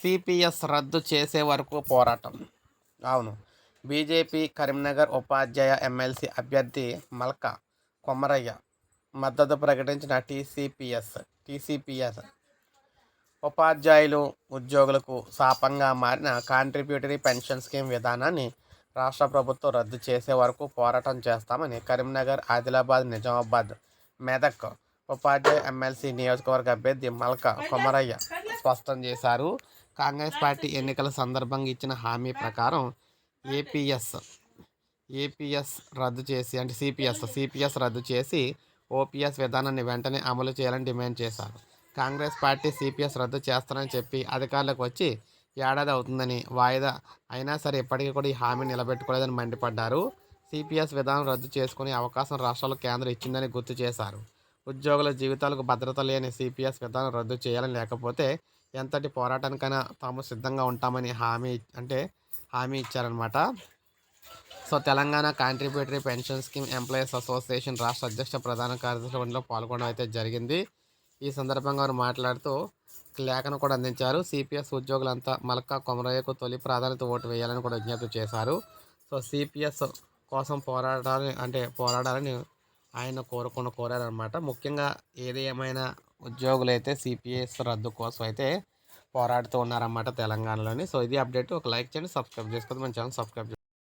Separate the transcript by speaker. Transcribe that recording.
Speaker 1: CPS రద్దు చేసే వరకు పోరాటం. అవును. బీజేపీ కరీంనగర్ ఉపాధ్యాయ ఎమ్మెల్సీ అభ్యర్థి మల్కా కొమరయ్య మద్దతు ప్రకటించిన టీసీపీఎస్ టీసీపీఎస్ ఉపాధ్యాయులు ఉద్యోగులకు శాపంగా మారిన కాంట్రిబ్యూటరీ పెన్షన్ స్కీమ్ విధానాన్ని రాష్ట్ర ప్రభుత్వం రద్దు చేసే వరకు పోరాటం చేస్తామని కరీంనగర్ ఆదిలాబాద్ నిజామాబాద్ మెదక్ ఉపాధ్యాయ ఎమ్మెల్సీ నియోజకవర్గ అభ్యర్థి మల్కా కొమరయ్య స్పష్టం చేశారు. కాంగ్రెస్ పార్టీ ఎన్నికల సందర్భంగా ఇచ్చిన హామీ ప్రకారం ఏపీఎస్ ఏపీఎస్ రద్దు చేసి అంటే సిపిఎస్ సిపిఎస్ రద్దు చేసి ఓపీఎస్ విధానాన్ని వెంటనే అమలు చేయాలని డిమాండ్ చేశారు. కాంగ్రెస్ పార్టీ సిపిఎస్ రద్దు చేస్తారని చెప్పి అధికారులకు వచ్చి ఏడాది అవుతుందని వాయిదా అయినా సరే ఇప్పటికీ కూడా ఈ హామీ నిలబెట్టుకోలేదని మండిపడ్డారు. సిపిఎస్ విధానం రద్దు చేసుకునే అవకాశం రాష్ట్రాలు కేంద్రం ఇచ్చిందని గుర్తు చేశారు. ఉద్యోగుల జీవితాలకు భద్రత లేని సిపిఎస్ విధానం రద్దు చేయాలని లేకపోతే ఎంతటి పోరాటానికైనా తాము సిద్ధంగా ఉంటామని హామీ అంటే హామీ ఇచ్చారనమాట so Telangana contributory pension scheme employees association రాష్ట్ర అధ్యక్ష ప్రధాన కార్యదర్శిలో పాల్గొనడం అయితే జరిగింది. ఈ సందర్భంగా వారు మాట్లాడుతూ లేఖను కూడా అందించారు. సిపిఎస్ ఉద్యోగులంతా మల్కా కొమరయ్యకు తొలి ప్రాధాన్యత ఓటు వేయాలని కూడా విజ్ఞప్తి చేశారు. సో సిపిఎస్ కోసం పోరాడాలని అంటే పోరాడాలని ఆయన కోరుకున్న కోరారనమాట ముఖ్యంగా ఏది ఏమైనా ఉద్యోగులు అయితే సిపిఎస్ రద్దు కోసం అయితే పోరాడుతూ ఉన్నారన్నమాట తెలంగాణలోని. సో ఇది అప్డేట్. ఒక లైక్ చేయండి సబ్స్క్రైబ్ చేసుకోండి మన ఛానల్ సబ్స్క్రైబ్